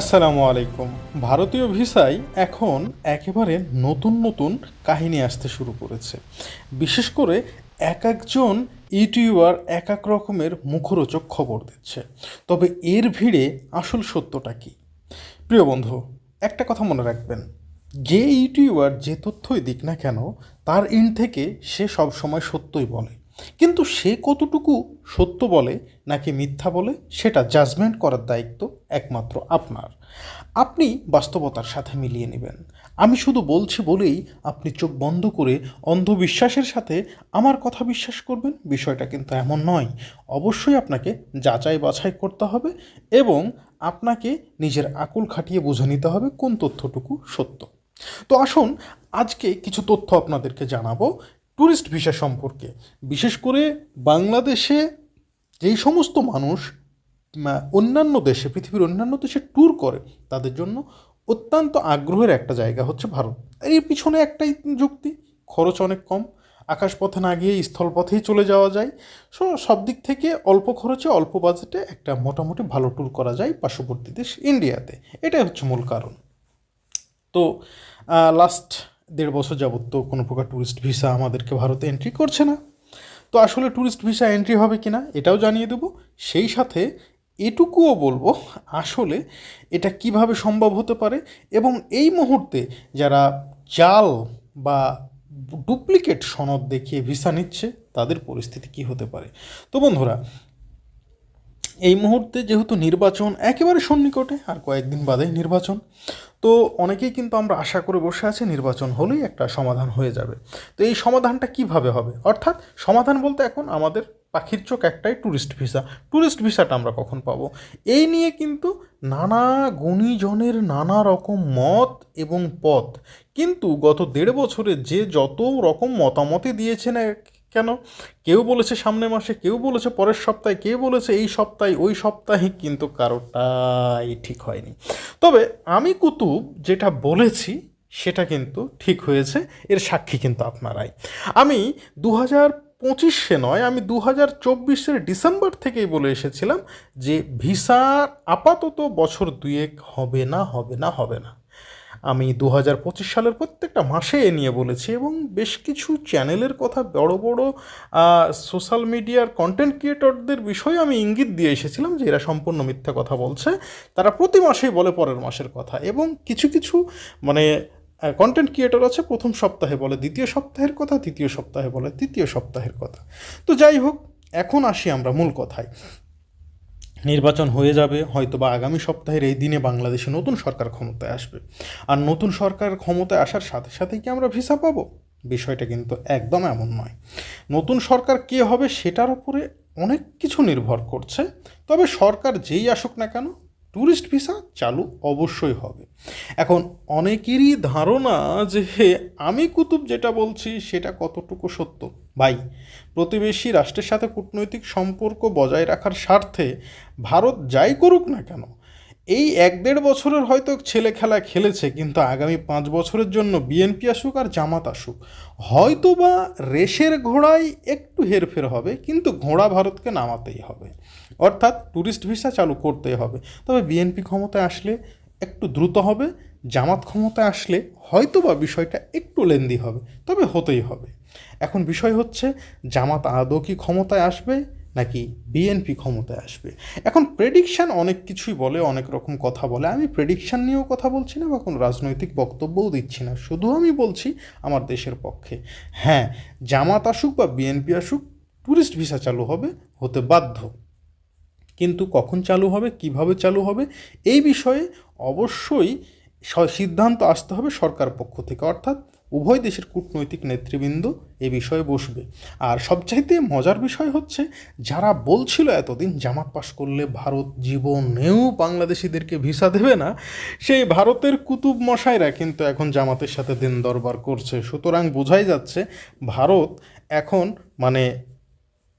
আসসালামু আলাইকুম। ভারতীয় ভিসায় এখন একেবারে নতুন নতুন কাহিনী আসতে শুরু করেছে। বিশেষ করে এক একজন ইউটিউবার এক এক রকমের মুখরোচক খবর দিচ্ছে। তবে এর ভিড়ে আসল সত্যটা কি? প্রিয় বন্ধু, একটা কথা মনে রাখবেন। যে ইউটিউবার যে তথ্যই দিক না কেন, তার ইন থেকে সে সবসময় সত্যই বলে। কিন্তু সে কতটুকু সত্য বলে নাকি মিথ্যা বলে, সেটা জাজমেন্ট করার দায়িত্ব একমাত্র আপনার। আপনি বাস্তবতার সাথে মিলিয়ে নেবেন। আমি শুধু বলছি বলেই আপনি চোখ বন্ধ করে অন্ধবিশ্বাসের সাথে আমার কথা বিশ্বাস করবেন। বিষয়টা কিন্তু এমন নয়। অবশ্যই আপনাকে যাচাই বাছাই করতে হবে এবং আপনাকে নিজের আকুল খাটিয়ে বুঝে নিতে হবে কোন তথ্যটুকু সত্য। তো আসুন, আজকে কিছু তথ্য আপনাদেরকে জানাব ট্যুরিস্ট ভিসা সম্পর্কে। বিশেষ করে বাংলাদেশে যেই সমস্ত মানুষ অন্যান্য দেশে, পৃথিবীর অন্যান্য দেশে ট্যুর করে, তাদের জন্য অত্যন্ত আগ্রহের একটা জায়গা হচ্ছে ভারত। এর পিছনে একটাই যুক্তি, খরচ অনেক কম, আকাশপথে না গিয়ে স্থলপথেই চলে যাওয়া যায়। সো, সব দিক থেকে অল্প খরচে, অল্প বাজেটে একটা মোটামুটি ভালো ট্যুর করা যায় পার্শ্ববর্তী দেশ ইন্ডিয়াতে এটাই হচ্ছে মূল কারণ। তো লাস্ট দেড় বছর যাবত তো কোনো প্রকার ট্যুরিস্ট ভিসা আমাদেরকে ভারতে এন্ট্রি করছে না। তো আসলে ট্যুরিস্ট ভিসা এন্ট্রি হবে কি না এটাও জানিয়ে দেবো। সেই সাথে এটুকুও বলব, আসলে এটা কীভাবে সম্ভব হতে পারে এবং এই মুহূর্তে যারা জাল বা ডুপ্লিকেট সনদ দেখিয়ে ভিসা নিচ্ছে, তাদের পরিস্থিতি কি হতে পারে? তো বন্ধুরা, এই মুহূর্তে যেহেতু নির্বাচন একেবারে সন্নিকটে, আর কয়েকদিন বাদেই নির্বাচন তো অনেকেই কিন্তু আমরা আশা করে বসে আছি নির্বাচন হলেই একটা সমাধান হয়ে যাবে। তো এই সমাধানটা কীভাবে হবে? অর্থাৎ সমাধান বলতে এখন আমাদের পাখির চোখ একটাই ট্যুরিস্ট ভিসা ট্যুরিস্ট ভিসাটা আমরা কখন পাবো? এই নিয়ে কিন্তু নানা গুণীজনের নানা রকম মত এবং পথ। কিন্তু গত দেড় বছরে যে যত রকম মতামতই দিয়েছে না কেন? কেউ বলেছে সামনের মাসে, কেউ বলেছে পরের সপ্তাহে, কেউ বলেছে এই সপ্তাহে, ওই সপ্তাহে, কিন্তু কারোটাই ঠিক হয়নি। তবে আমি কুতুব যেটা বলেছি, সেটা কিন্তু ঠিক হয়েছে, এর সাক্ষী কিন্তু আপনারাই। আমি দু হাজার পঁচিশে নয়, আমি দু হাজার চব্বিশের ডিসেম্বর থেকেই বলে এসেছিলাম যে ভিসার আপাতত বছর দুয়েক হবে না হবে না হবে না। আমি দু হাজার পঁচিশ সালের প্রত্যেকটা মাসে এ নিয়ে বলেছি এবং বেশ কিছু চ্যানেলের কথা বড় বড় সোশ্যাল মিডিয়ার কন্টেন্ট ক্রিয়েটরদের বিষয়ে আমি ইঙ্গিত দিয়ে এসেছিলাম যে এরা সম্পূর্ণ মিথ্যা কথা বলছে। তারা প্রতি মাসেই বলে পরের মাসের কথা এবং কিছু কিছু মানে কন্টেন্ট ক্রিয়েটর আছে, প্রথম সপ্তাহে বলে, দ্বিতীয় সপ্তাহের কথা, তৃতীয় সপ্তাহে বলে, তৃতীয় সপ্তাহের কথা। তো যাই হোক, এখন আসি আমরা মূল কথায়। নির্বাচন হয়ে যাবে হয়তো বা আগামী সপ্তাহের এই দিনে বাংলাদেশে নতুন সরকার ক্ষমতায় আসবে। আর নতুন সরকার ক্ষমতায় আসার সাথে সাথেই কি আমরা ভিসা পাবো? বিষয়টা কিন্তু একদম এমন নয়। নতুন সরকার কে হবে সেটার উপরে অনেক কিছু নির্ভর করছে, তবে সরকার যেই আসুক না কেন ট্যুরিস্ট ভিসা চালু অবশ্যই হবে। এখন অনেকেরই ধারণা যে আমি কুতুব যেটা বলছি সেটা কতটুকু সত্য? ভাই, প্রতিবেশী রাষ্ট্রের সাথে কূটনৈতিক সম্পর্ক বজায় রাখার স্বার্থে ভারত যাই করুক না কেন এই এক দেড় বছরের হয়তো ছেলে খেলা খেলেছে, কিন্তু আগামী পাঁচ বছরের জন্য বিএনপি আসুক আর জামাত আসুক হয়তো বা রেশের ঘোড়ায় একটু হেরফের হবে, কিন্তু ঘোড়া ভারতকে নামাতেই হবে। অর্থাৎ ট্যুরিস্ট ভিসা চালু করতেই হবে। তবে বিএনপি ক্ষমতায় আসলে একটু দ্রুত হবে, জামাত ক্ষমতায় আসলে হয়তো বা বিষয়টা একটু লেন্দি হবে, তবে হতেই হবে। এখন বিষয় হচ্ছে, জামাত আদৌ কি ক্ষমতায় আসবে? নাকি বিএনপি ক্ষমতায় আসবে? এখন প্রেডিকশান অনেক কিছুই বলে, অনেক রকম কথা বলে। আমি প্রেডিকশান নিয়েও কথা বলছি না বা কোনো রাজনৈতিক বক্তব্যও দিচ্ছি না। শুধু আমি বলছি আমার দেশের পক্ষে। হ্যাঁ জামাত আসুক বা বিএনপি আসুক ট্যুরিস্ট ভিসা চালু হবে, হতে বাধ্য। কিন্তু কখন চালু হবে, কীভাবে চালু হবে, এই বিষয়ে অবশ্যই সিদ্ধান্ত আসতে হবে সরকার পক্ষ থেকে। অর্থাৎ উভয় দেশের কূটনৈতিক নেতৃবৃন্দ এ বিষয়ে বসবে। আর সবচাইতে মজার বিষয় হচ্ছে, যারা বলছিল এতদিন জামাত পাশ করলে ভারত জীবনেও বাংলাদেশিদেরকে ভিসা দেবে না, সেই ভারতের কুতুব মশাইরা কিন্তু এখন জামাতের সাথে দিন দরবার করছে। সুতরাং বোঝাই যাচ্ছে, ভারত এখন মানে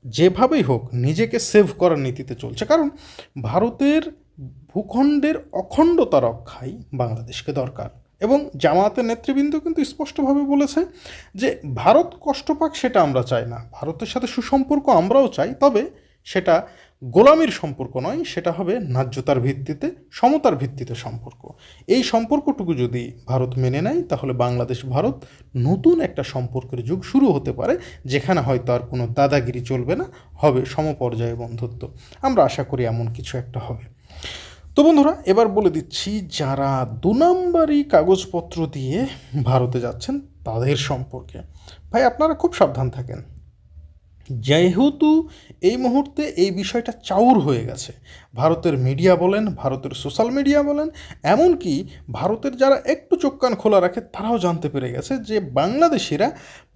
যেভাবেই হোক নিজেকে সেভ করার নীতিতে চলছে। কারণ ভারতের ভূখণ্ডের অখণ্ডতা রক্ষাই বাংলাদেশকে দরকার। এবং জামায়াতের নেতৃবৃন্দ কিন্তু স্পষ্টভাবে বলেছে যে ভারত কষ্ট পাক সেটা আমরা চাই না। ভারতের সাথে সুসম্পর্ক আমরাও চাই, তবে সেটা গোলামির সম্পর্ক নয়, সেটা হবে ন্যায্যতার ভিত্তিতে, সমতার ভিত্তিতে সম্পর্ক। এই সম্পর্কটুকু যদি ভারত মেনে নেয়, তাহলে বাংলাদেশ, ভারত নতুন একটা সম্পর্কের যুগ শুরু হতে পারে, যেখানে হয়তো আর কোনো দাদাগিরি চলবে না, হবে সমপর্যায়ে বন্ধুত্ব। আমরা আশা করি এমন কিছু একটা হবে। তো বন্ধুরা, এবার বলে দিচ্ছি, যারা দু নম্বরই কাগজপত্র দিয়ে ভারতে যাচ্ছেন তাদের সম্পর্কে। ভাই, আপনারা খুব সাবধান থাকেন। যেহেতু এই মুহূর্তে এই বিষয়টা চাউর হয়ে গেছে, ভারতের মিডিয়া বলেন, ভারতের সোশ্যাল মিডিয়া বলেন, এমনকি ভারতের যারা একটু চোখ কান খোলা রাখে, তারাও জানতে পেরে গেছে যে বাংলাদেশিরা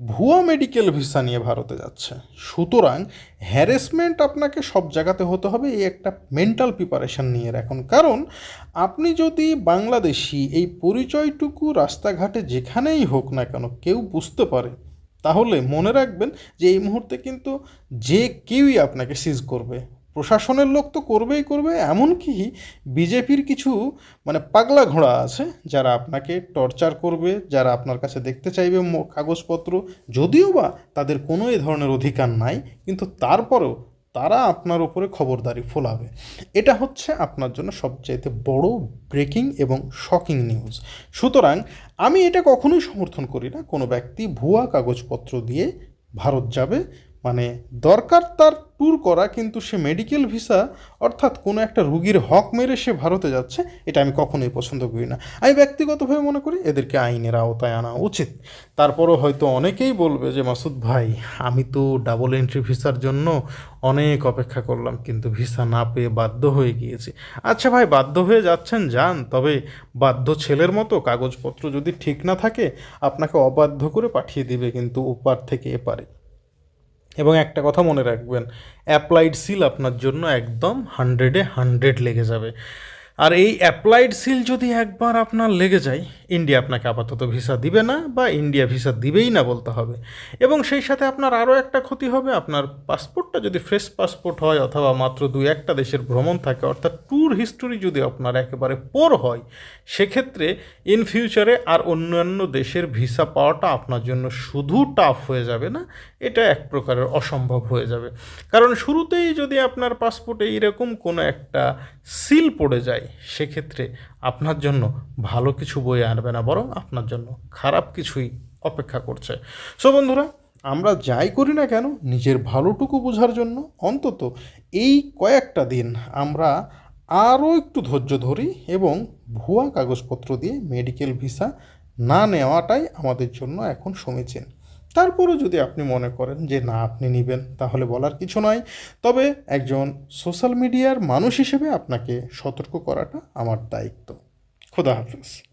ভুয়া মেডিকেল ভিসা নিয়ে ভারতে যাচ্ছে। সুতরাং হ্যারেসমেন্ট আপনাকে সব জায়গাতে হতে হবে, এই একটা মেন্টাল প্রিপারেশন নিয়ে রাখুন। কারণ আপনি যদি বাংলাদেশি, এই পরিচয়টুকু রাস্তাঘাটে যেখানেই হোক না কেন, কেউ বুঝতে পারে তাহলে মনে রাখবেন যে এই মুহূর্তে কিন্তু যে কেউই আপনাকে সিজ করবে। প্রশাসনের লোক তো করবেই করবে, এমনকি বিজেপির কিছু মানে পাগলা ঘোড়া আছে যারা আপনাকে টর্চার করবে, যারা আপনার কাছে দেখতে চাইবে কাগজপত্র, যদিও বা তাদের কোনো এই ধরনের অধিকার নাই, কিন্তু তারপরেও তারা আপনার উপরে খবরদারি ফোলাবে। এটা হচ্ছে আপনার জন্য সবচাইতে বড় ব্রেকিং এবং শকিং নিউজ। সুতরাং আমি এটা কখনোই সমর্থন করি না। কোনো ব্যক্তি ভুয়া কাগজপত্র দিয়ে ভারত যাবে। মানে দরকার তার ট্যুর করা, কিন্তু সে মেডিকেল ভিসা, অর্থাৎ কোনো একটা রুগীর হক মেরে সে ভারতে যাচ্ছে, এটা আমি কখনোই পছন্দ করি না। আমি ব্যক্তিগতভাবে মনে করি এদেরকে আইনের আওতায় আনা উচিত। তারপরও হয়তো অনেকেই বলবে যে, মাসুদ ভাই, আমি তো ডাবল এন্ট্রি ভিসার জন্য অনেক অপেক্ষা করলাম, কিন্তু ভিসা না পেয়ে বাধ্য হয়ে গিয়েছি। আচ্ছা ভাই, বাধ্য হয়ে যাচ্ছেন, যান, তবে বাধ্য ছেলের মতো কাগজপত্র যদি ঠিক না থাকে, আপনাকে অবাধ্য করে পাঠিয়ে দিবে কিন্তু ওপার থেকে এপারে। এবং একটা কথা মনে রাখবেন অ্যাপ্লাইড সিল আপনার জন্য একদম হান্ড্রেডে হান্ড্রেড লেগে যাবে। আর এই অ্যাপ্লাইড সিল যদি একবার আপনার লেগে যায় ইন্ডিয়া আপনাকে আপাতত ভিসা দিবে না বা ইন্ডিয়া ভিসা দিবেই না বলতে হবে। এবং সেই সাথে আপনার আরও একটা ক্ষতি হবে, আপনার পাসপোর্টটা যদি ফ্রেশ পাসপোর্ট হয় অথবা মাত্র দুই একটা দেশের ভ্রমণ থাকে, অর্থাৎ ট্যুর হিস্টোরি যদি আপনার একেবারে পোর হয়, সেক্ষেত্রে ইন ফিউচারে আর অন্যান্য দেশের ভিসা পাওয়াটা আপনার জন্য শুধু টাফ হয়ে যাবে না, এটা এক প্রকারের অসম্ভব হয়ে যাবে। কারণ শুরুতেই যদি আপনার পাসপোর্টে এইরকম কোনো একটা সিল পড়ে যায়, সেক্ষেত্রে আপনার জন্য ভালো কিছু বই আনবে না, বরং আপনার জন্য খারাপ কিছুই অপেক্ষা করছে। সো বন্ধুরা, আমরা যাই করি না কেন, নিজের ভালোটুকু বোঝার জন্য অন্তত এই কয়েকটা দিন আমরা আরও একটু ধৈর্য ধরি এবং ভুয়া কাগজপত্র দিয়ে মেডিকেল ভিসা না নেওয়াটাই আমাদের জন্য এখন সমীচীন। তারপরেও যদি আপনি মনে করেন যে না, আপনি নেবেন, তাহলে বলার কিছু নয় তবে একজন সোশ্যাল মিডিয়ার মানুষ হিসেবে আপনাকে সতর্ক করাটা আমার দায়িত্ব। খোদা হাফেজ।